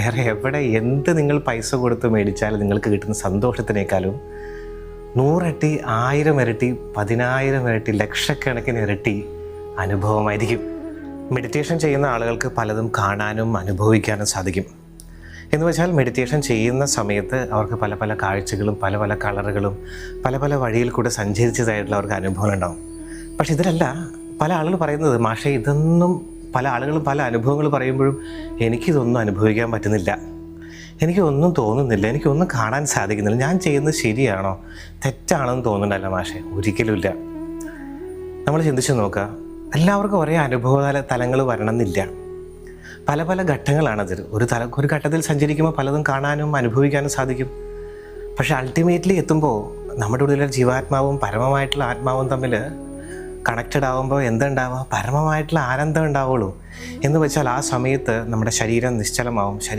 വേറെ എവിടെ എന്ത് നിങ്ങൾ പൈസ കൊടുത്ത് മേടിച്ചാലും നിങ്ങൾക്ക് കിട്ടുന്ന സന്തോഷത്തിനേക്കാളും നൂറിരട്ടി ആയിരം ഇരട്ടി പതിനായിരം ഇരട്ടി ലക്ഷക്കണക്കിന് ഇരട്ടി അനുഭവമായിരിക്കും. മെഡിറ്റേഷൻ ചെയ്യുന്ന ആളുകൾക്ക് പലതും കാണാനും അനുഭവിക്കാനും സാധിക്കും. എന്ന് വെച്ചാൽ മെഡിറ്റേഷൻ ചെയ്യുന്ന സമയത്ത് അവർക്ക് പല പല കാഴ്ചകളും പല പല കളറുകളും പല പല വഴിയിൽ കൂടെ സഞ്ചരിച്ചതായിട്ടുള്ള അവർക്ക് അനുഭവം ഉണ്ടാവും പക്ഷെ ഇതിലല്ല പല ആളുകൾ പറയുന്നത് മാഷെ ഇതൊന്നും പല ആളുകളും പല അനുഭവങ്ങൾ പറയുമ്പോഴും എനിക്കിതൊന്നും അനുഭവിക്കാൻ പറ്റുന്നില്ല. എനിക്കൊന്നും തോന്നുന്നില്ല. എനിക്കൊന്നും കാണാൻ സാധിക്കുന്നില്ല. ഞാൻ ചെയ്യുന്നത് ശരിയാണോ? തെറ്റാണെന്ന് തോന്നുന്നുണ്ടല്ല മാഷെ. ഒരിക്കലുമില്ല. നമ്മൾ ചിന്തിച്ച് നോക്കുക. എല്ലാവർക്കും ഒരേ അനുഭവ തല തലങ്ങൾ വരണമെന്നില്ല. പല പല ഘട്ടങ്ങളാണത്. ഒരു തല ഒരു ഘട്ടത്തിൽ സഞ്ചരിക്കുമ്പോൾ പലതും കാണാനും അനുഭവിക്കാനും സാധിക്കും. പക്ഷേ അൾട്ടിമേറ്റ്ലി എത്തുമ്പോൾ നമ്മുടെ ഉള്ളിലെ ജീവാത്മാവും പരമമായിട്ടുള്ള ആത്മാവും തമ്മിൽ കണക്റ്റഡ് ആകുമ്പോൾ എന്തുണ്ടാവുക? പരമമായിട്ടുള്ള ആനന്ദം ഉണ്ടാവുള്ളൂ. എന്ന് വെച്ചാൽ ആ സമയത്ത് നമ്മുടെ ശരീരം നിശ്ചലമാവും. ശരീരം